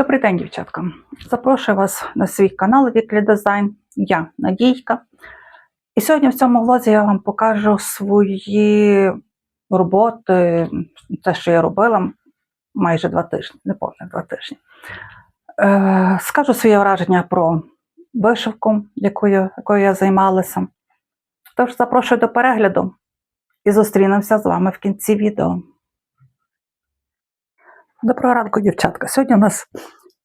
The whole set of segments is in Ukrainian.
Добрий день, дівчатка. Запрошую вас на свій канал Weekly Design. Я Надійка. І сьогодні в цьому влозі я вам покажу свої роботи, те, що я робила майже два тижні, не повне два тижні. Е, скажу своє враження про вишивку, якою, якою я займалася. Тож запрошую до перегляду і зустрінемося з вами в кінці відео. Доброго ранку, дівчатка. Сьогодні у нас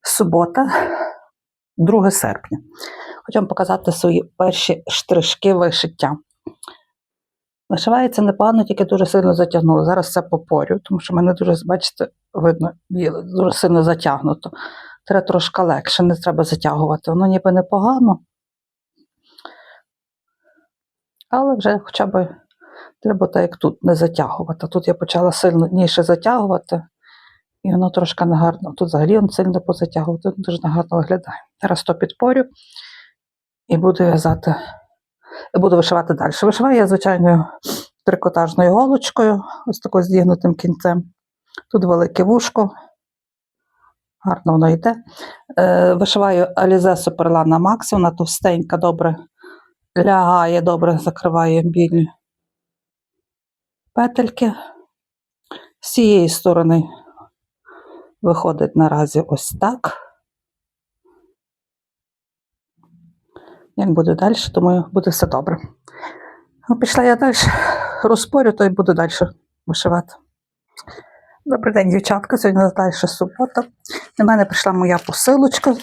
субота, 2 серпня. Хочу вам показати свої перші штришки вишиття. Вишивається непогано, тільки дуже сильно затягнуло. Зараз це попорю, тому що мене дуже, бачите, видно, дуже сильно затягнуто. Треба трошки легше, не треба затягувати. Воно ніби непогано. Але вже хоча б треба так, як тут, не затягувати. Тут я почала сильніше затягувати. І воно трошки негарно. Тут взагалі він сильно позатягував, тут дуже негарно виглядає. Зараз то підпорю і буду в'язати, буду вишивати далі. Вишиваю я звичайною трикотажною голочкою, ось такою зігнутим кінцем. Тут велике вушко, гарно воно йде. Е, вишиваю Alize Superlana Max, вона товстенька, добре лягає, добре закриває білі петельки. З цієї сторони виходить наразі ось так. Як буде далі, думаю, буде все добре. Ну, пішла я далі, розпорю, то й буду далі вишивати. Добрий день, дівчатка. Сьогодні далі субота. До мене прийшла моя посилочка з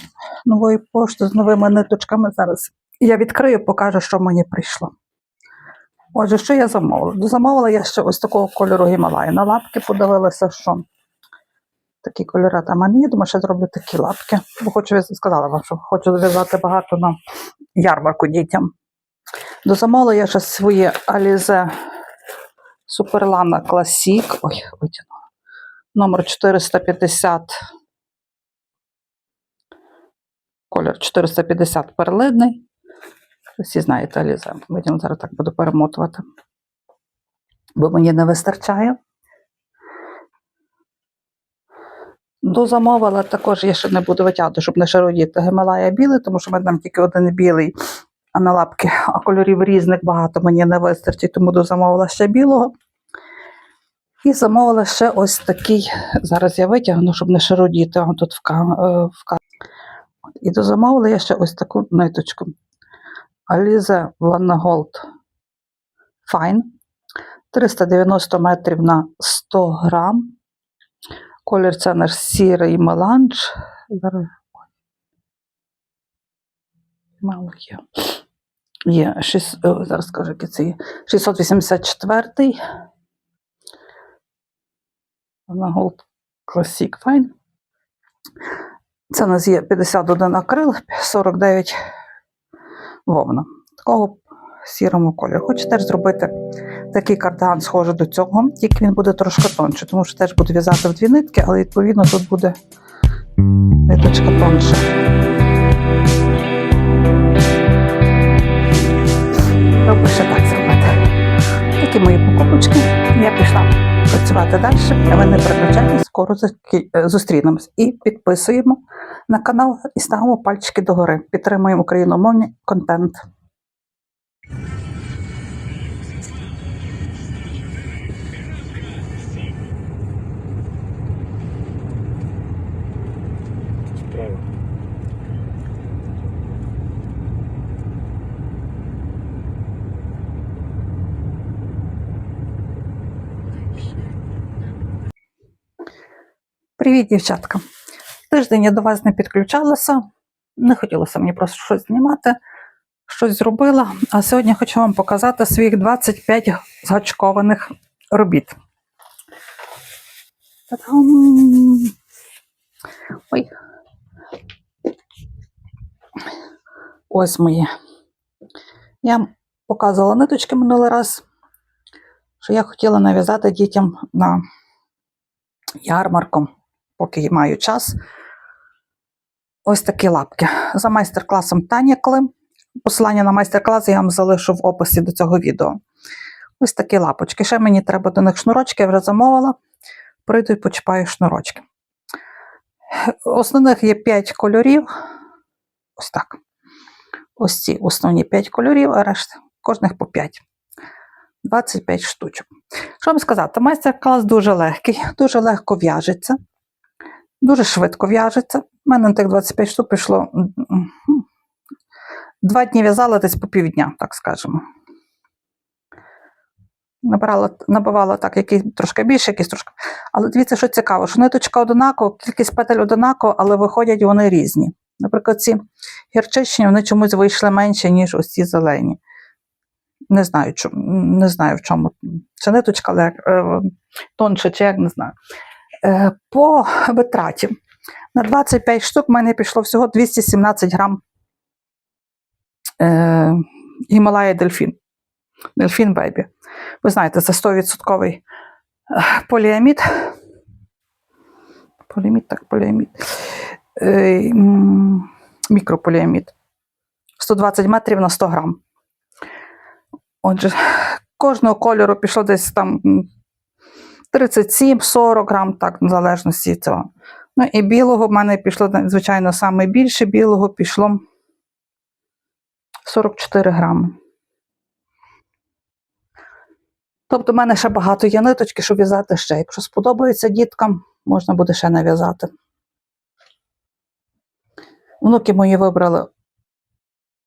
нової пошти з новими ниточками. Зараз я відкрию, покажу, що мені прийшло. Отже, що я замовила? Замовила я ще ось такого кольору Гімалая. На лапки подивилася, що такі кольори там. А мені думаю, що зроблю такі лапки. Бо хочу, я сказала вам, що хочу зв'язати багато на ярмарку дітям. До замовила я ще своє Alize Superlana Classic. Ой, витягнула. Номер 450. Колір 450 перлидний. Всі знаєте Alize. Видимо, зараз так буду перемотувати. Бо мені не вистачає. Дозамовила також, я ще не буду витягувати, щоб не шародіти Гималая білий, тому що в мене там тільки один білий, а на лапки, а кольорів різних багато мені не вистачить, тому дозамовила ще білого. І замовила ще ось такий. Зараз я витягну, щоб не шародіти тут в е, І дозамовила я ще ось таку ниточку. Alize Vanna Gold Fine. 390 метрів на 100 грам. Колір це наш сірий меланж. Зараз. Мало є. Є, шість, о, зараз скажу, який це є. 684. На Gold Classic Fine. Це у нас є 51 акрил, 49 вовна. Такого сірому кольору. Хочу теж зробити такий кардиган схожий до цього, тільки він буде трошки тонше, тому що теж буду в'язати в дві нитки, але відповідно тут буде ниточка тонша. Добре ще так зробити. Такі мої покупочки. Я пішла працювати далі, а ви не переключайтесь, скоро зустрінемось. І підписуємо на канал і ставимо пальчики догори. Підтримуємо україномовний контент. Привіт, дівчатка. Тиждень я до вас не підключалася. Не хотілося мені просто щось знімати, щось зробила. А сьогодні хочу вам показати своїх 25 згачкованих робіт. Ой. Ось мої. Я показувала ниточки минулий раз, що я хотіла нав'язати дітям на ярмарку, поки маю час. Ось такі лапки. За майстер-класом Тані Клим. Посилання на майстер-клас я вам залишу в описі до цього відео. Ось такі лапочки. Ще мені треба до них шнурочки, я вже замовила. Прийду і почіпаю шнурочки. основних є 5 кольорів. Ось так. Ось ці основні 5 кольорів, а решта кожних по 5. 25 штучок. Що вам сказати? Майстер-клас дуже легкий, дуже легко в'яжеться, дуже швидко в'яжеться. У мене на тих 25 штук пішло два дні в'язала десь по півдня, так скажемо. Набирала, набивала так, якийсь трошки більше, якийсь трошки. Але дивіться, що цікаво, що ниточка одинакова, кількість петель одинакова, але виходять вони різні. Наприклад, ці гірчичні вони чомусь вийшли менше, ніж ось ці зелені. Не знаю, чому, не знаю в чому. Чи ниточка але, е, тонше, чи як не знаю. Е, по витраті. На 25 штук в мене пішло всього 217 грам е, Гімалая Дельфін. Дельфін Бейбі. Ви знаєте, це 100% е, поліамід. Поліамід, так, поліамід. Мікрополіамід. 120 метрів на 100 грам. Отже, кожного кольору пішло десь там 37-40 грам, так, в залежності від цього. Ну і білого в мене пішло, звичайно, саме більше білого пішло 44 грами. Тобто, в мене ще багато є ниточки, щоб в'язати ще. Якщо сподобається діткам, можна буде ще нав'язати. Внуки мої вибрали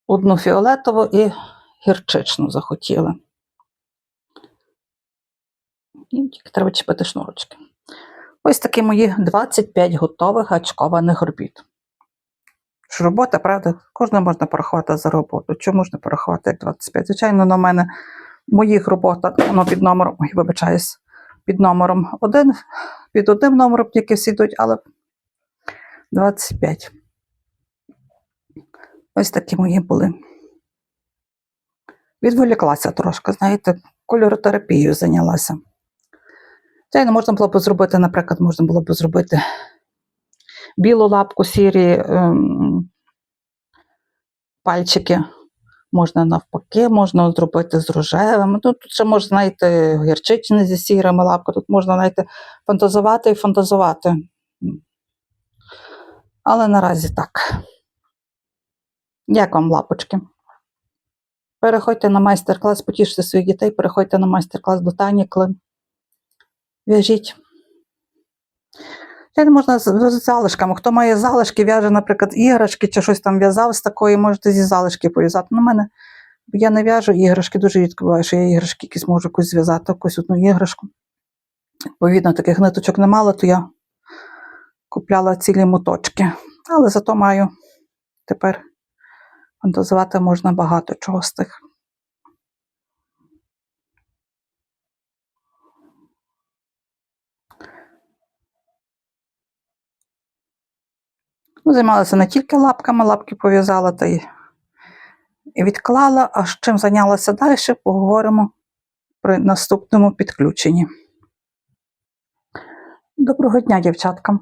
одну фіолетову і гірчичну захотіли. Їм тільки треба чіпити шнурочки. Ось такі мої 25 готових гачкованих робіт. Ж робота, правда, кожна можна порахувати за роботу. Чому можна порахувати як 25? Звичайно, на мене в моїх роботах воно під номером, ой, вибачаюсь, під номером 1, під одним номером тільки всі йдуть, але 25. Ось такі мої були. Відволіклася трошки, знаєте, кольоротерапією зайнялася. Звичайно, можна було б зробити, наприклад, можна було б зробити білу лапку сірі ем, пальчики. Можна навпаки, можна зробити з рожевим. Ну, тут ще можна, знаєте, гірчичні зі сірими лапками, тут можна, знаєте, фантазувати і фантазувати. Але наразі так. Як вам лапочки? Переходьте на майстер-клас, потіште своїх дітей, переходьте на майстер-клас до Тані Клин. В'яжіть. Це можна з, з залишками. Хто має залишки, в'яже, наприклад, іграшки чи щось там в'язав з такої, можете зі залишки пов'язати. Ну, мене я не в'яжу іграшки, дуже рідко буває, що я іграшки якісь можу якусь зв'язати, якусь одну іграшку. Відповідно, таких ниточок не мало, то я купляла цілі моточки. Але зато маю тепер фантазувати можна багато чого з тих. Ну, займалася не тільки лапками, лапки пов'язала та й відклала, а з чим зайнялася далі, поговоримо при наступному підключенні. Доброго дня, дівчатка.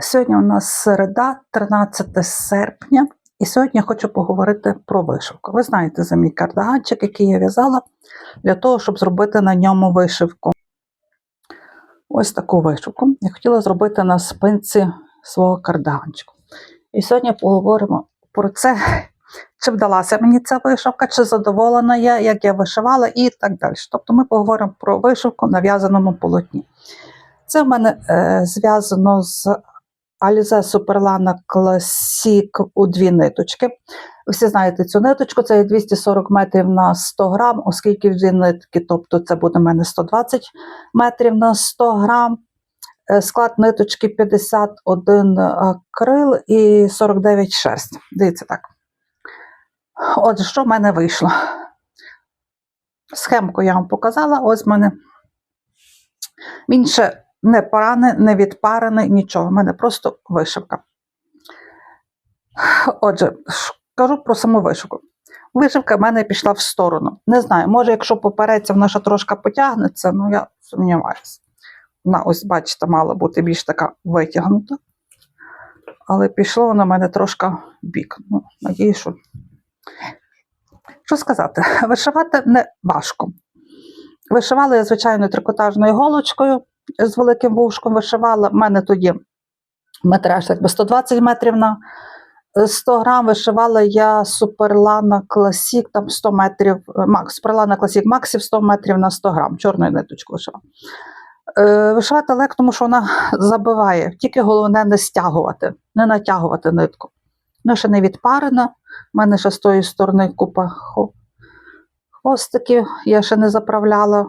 Сьогодні у нас середа, 13 серпня, і сьогодні я хочу поговорити про вишивку. Ви знаєте за мій кардаганчик, який я в'язала для того, щоб зробити на ньому вишивку. Ось таку вишивку. Я хотіла зробити на спинці свого кардаганчику. І сьогодні поговоримо про це, чи вдалася мені ця вишивка, чи задоволена я, як я вишивала, і так далі. Тобто ми поговоримо про вишивку на в'язаному полотні. Це в мене е, зв'язано з Alize Superlana Classic у дві ниточки. Ви всі знаєте цю ниточку, це є 240 метрів на 100 грам, оскільки в дві нитки, тобто це буде в мене 120 метрів на 100 грам. Е, Склад ниточки 51 акрил і 49 шерсть. Дивіться так. Отже, що в мене вийшло? Схемку я вам показала. Ось в мене. Він ще не параний, не відпарений, нічого. У мене просто вишивка. Отже, кажу про саму вишивку. Вишивка в мене пішла в сторону. Не знаю, може, якщо попереться, вона ще трошки потягнеться, ну я сумніваюся. Вона, ось, бачите, мала бути більш така витягнута. Але пішло воно в мене трошки в бік. Ну, надію, що. Що сказати? Вишивати не важко. Вишивала я, звичайно, трикотажною голочкою з великим вушком. Вишивала. В мене тоді метраж, якби 120 метрів на е, 100 грам. Вишивала я Суперлана Класік, там 100 метрів, е, Макс, Суперлана Класік Максів 100 метрів на 100 грам. Чорною ниточку вишивала. Е, вишивати легко, тому що вона забиває. Тільки головне не стягувати, не натягувати нитку. Вона ще не відпарена. У мене ще з тої сторони купа хвостиків, я ще не заправляла,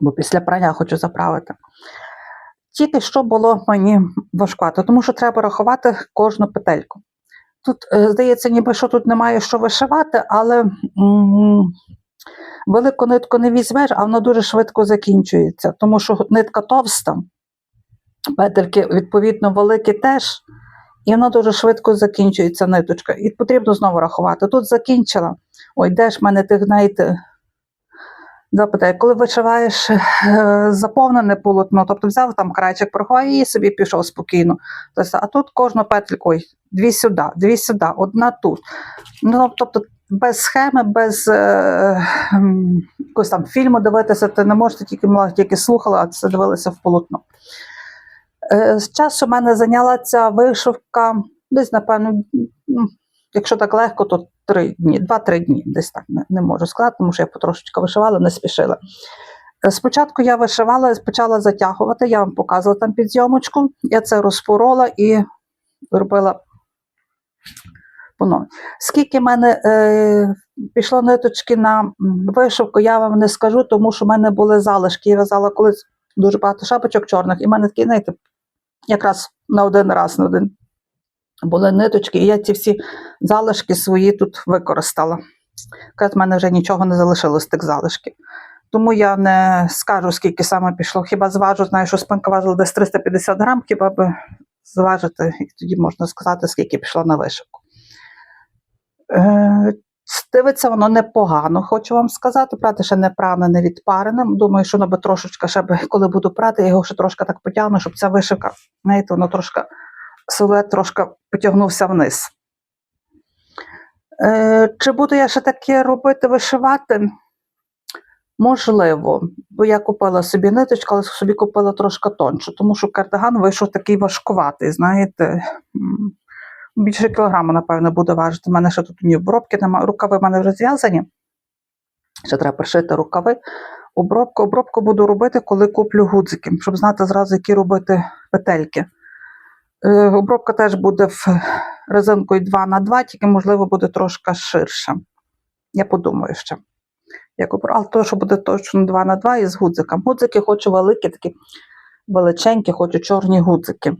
бо після прання хочу заправити. Тільки що було мені важкувато, тому що треба рахувати кожну петельку. Тут, е, здається, ніби що тут немає що вишивати, але м, велику нитку не візьмеш, а воно дуже швидко закінчується, тому що нитка товста, петельки, відповідно, великі теж, і воно дуже швидко закінчується ниточка. І потрібно знову рахувати. Тут закінчила. Ой, де ж в мене тих, знаєте, запитає, коли вишиваєш е, заповнене полотно, тобто взяв там крайчик порахував і собі пішов спокійно. Тобто, а тут кожну петлю, ой, дві сюди, дві сюди, одна тут. Ну, тобто без схеми, без е, якогось там фільму дивитися, ти не можеш, ти тільки, тільки слухала, а це дивилася в полотно. Е, з часу в мене зайняла ця вишивка десь, напевно, якщо так легко, то три дні, два-три дні, десь так не, не можу сказати, тому що я потрошечки вишивала, не спішила. Е, Спочатку я вишивала, почала затягувати, я вам показувала там під зйомочку. Я це розпорола і робила поновно. Скільки в мене е, пішло ниточки на вишивку, я вам не скажу, тому що в мене були залишки. Я в'язала колись дуже багато шапочок чорних, і в мене такі, знаєте, якраз на один раз, на один були ниточки, і я ці всі залишки свої тут використала. Якраз в мене вже нічого не залишилось тих залишків. Тому я не скажу, скільки саме пішло. Хіба зважу, знаю, що спинка важила десь 350 грам, хіба би зважити, і тоді можна сказати, скільки пішло на вишивку. Е, Дивиться воно непогано, хочу вам сказати. Прати ще не пране, не відпарене. Думаю, що воно би трошечки ще би, коли буду прати, я його ще трошки так потягну, щоб ця вишивка, знаєте, воно трошки силует трошки потягнувся вниз. Е, чи буду я ще таке робити, вишивати? Можливо, бо я купила собі ниточку, але собі купила трошки тоншу, тому що кардиган вийшов такий важкуватий, знаєте. Більше кілограма, напевно, буде важити. У мене ще тут ні обробки немає. Рукави в мене вже зв'язані. Ще треба пришити рукави. Обробку, обробку буду робити, коли куплю гудзики, щоб знати зразу, які робити петельки. Е, обробка теж буде в резинкою 2 на 2 тільки, можливо, буде трошки ширша. Я подумаю ще. Як обр- Але то, що буде точно 2 на 2 із гудзиком. Гудзики хочу великі, такі величенькі, хочу чорні гудзики.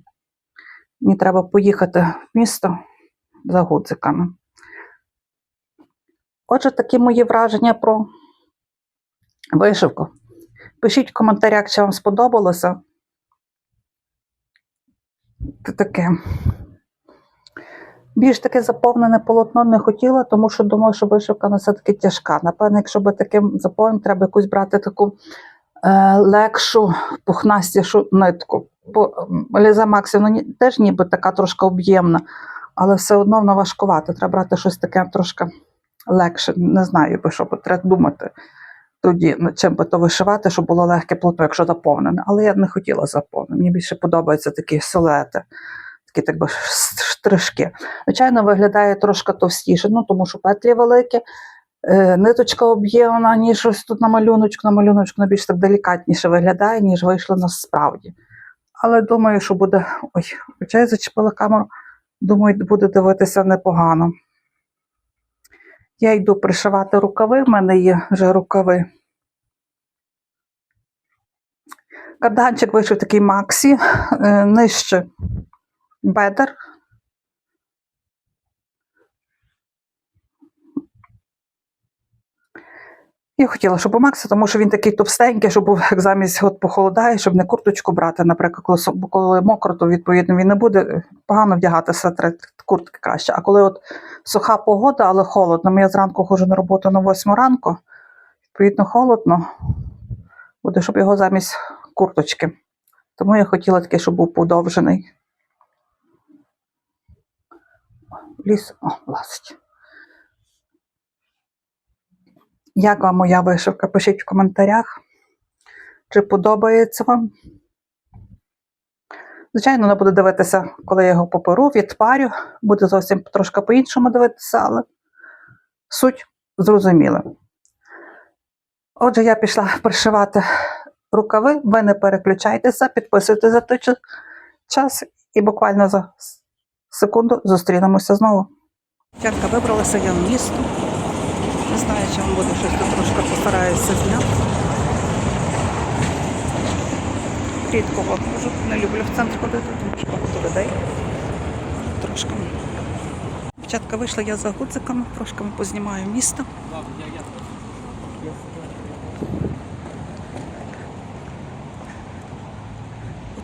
Мені треба поїхати в місто за гудзиками. Отже, такі мої враження про вишивку. Пишіть в коментарях, чи вам сподобалося. Це таке. Більш таке заповнене полотно не хотіла, тому що думаю, що вишивка вона все-таки тяжка. Напевно, якщо би таким заповненим, треба якусь брати таку е, легшу, пухнастішу нитку. Бо Ліза Максівна ні- теж ніби така трошки об'ємна, але все одно вона важкувата. Треба брати щось таке трошки легше. Не знаю, би що би треба думати тоді, чим би то вишивати, щоб було легке полотно, якщо заповнене. Але я не хотіла заповнене. Мені більше подобаються такі силуети, такі так би штришки. Звичайно, виглядає трошки товстіше, ну тому що петлі великі. Е, ниточка об'ємна, ніж ось тут на малюночку, на малюночку вона більш так делікатніше виглядає, ніж вийшло насправді. Але думаю, що буде. Ой, хоча я зачепила камеру, думаю, буде дивитися непогано. Я йду пришивати рукави, в мене є вже рукави. Карданчик вийшов такий Максі, е, нижче бедер. Я хотіла, щоб у Макса, тому що він такий товстенький, щоб був як замість от похолодає, щоб не курточку брати, наприклад, бо коли мокро, то відповідно він не буде е, погано вдягатися, куртки краще. А коли от суха погода, але холодно, я зранку ходжу на роботу на 8 ранку, відповідно, холодно, буде, щоб його замість курточки. Тому я хотіла такий, щоб був подовжений. Ліс, о, ласить. Як вам моя вишивка? Пишіть в коментарях, чи подобається вам. Звичайно, вона буде дивитися, коли я його поперу, відпарю, буде зовсім трошки по-іншому дивитися, але суть зрозуміла. Отже, я пішла пришивати рукави, ви не переключайтеся, підписуйтесь за той час і буквально за секунду зустрінемося знову. Дівчатка, вибралася я в місто. Не знаю, чи вам буде щось тут трошки постараюся зняти. Рідко виходжу, не люблю в центр ходити, тому що багато людей. Трошки. Дівчатка, вийшла я за гудзиками, трошки познімаю місто.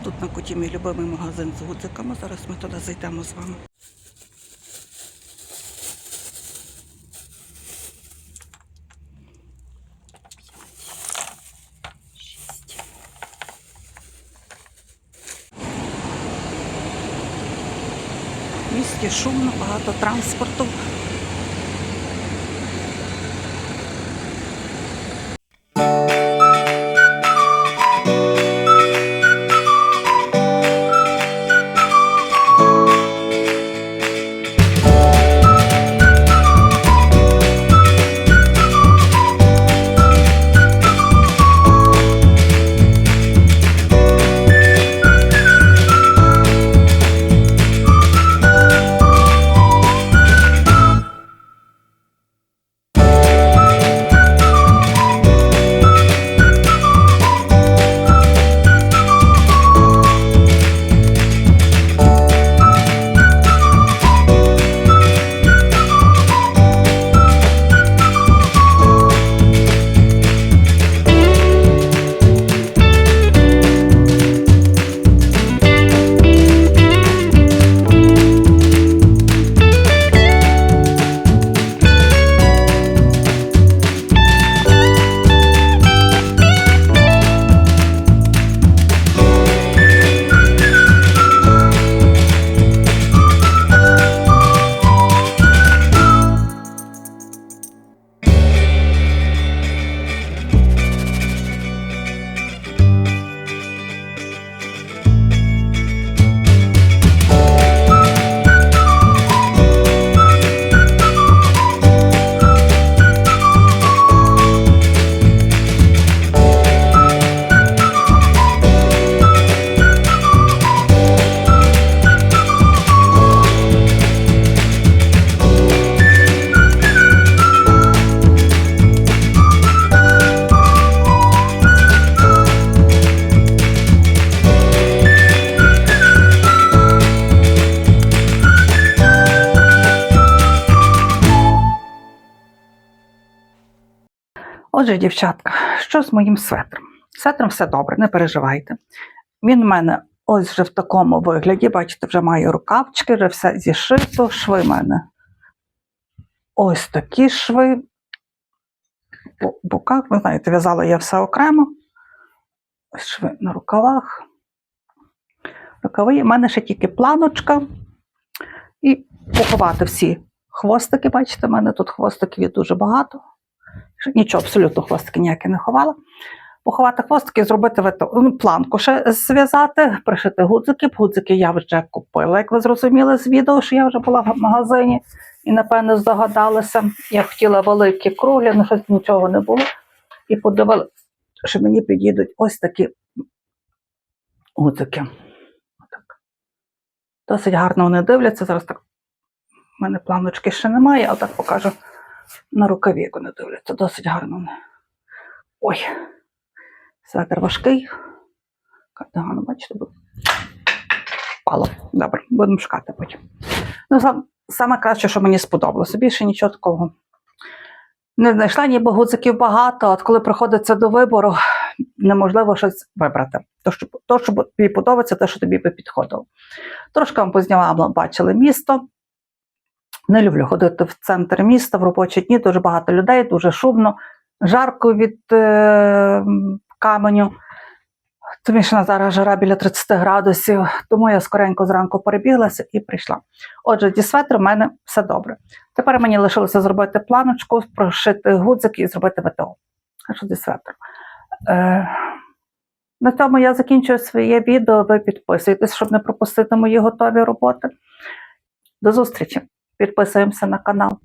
Тут на куті мій любимий магазин з гудзиками. Зараз ми туди зайдемо з вами. Місті шумно, багато транспорту. Отже, дівчатка, що з моїм светром? Светром все добре, не переживайте. Він в мене ось вже в такому вигляді, бачите, вже має рукавчики, вже все зішито, шви в мене. Ось такі шви. По боках, ви знаєте, в'язала я все окремо. Ось шви на рукавах. Рукави. У мене ще тільки планочка. І поховати всі хвостики. Бачите, в мене тут хвостиків дуже багато. Нічого, абсолютно хвостики ніякі не ховала. Поховати хвостики, зробити вито- ну, планку ще зв'язати, пришити гудзики. Гудзики я вже купила, як ви зрозуміли з відео, що я вже була в магазині і, напевно, здогадалася. Я хотіла великі круглі, але щось нічого не було. І подивилася, що мені підійдуть ось такі гудзики. Отак. Досить гарно вони дивляться. Зараз так. У мене планочки ще немає, а так покажу на рукаві, як вони дивляться. Досить гарно. Ой, светр важкий. Кардигану, бачите, бо впало. Добре, будемо шукати потім. Ну, сам, саме краще, що мені сподобалося. Більше нічого такого. Не знайшла ніби гудзиків багато, от коли приходиться до вибору, неможливо щось вибрати. То, що, то, що тобі подобається, те, що тобі би підходило. Трошки вам познімала, бачили місто. Не люблю ходити в центр міста в робочі дні, дуже багато людей, дуже шумно, жарко від е, каменю. Тому що зараз жара біля 30 градусів, тому я скоренько зранку перебіглася і прийшла. Отже, зі светром в мене все добре. Тепер мені лишилося зробити планочку, прошити гудзики і зробити ВТО. Що зі светром? Е, На цьому я закінчую своє відео. Ви підписуйтесь, щоб не пропустити мої готові роботи. До зустрічі! Підписуємося на канал.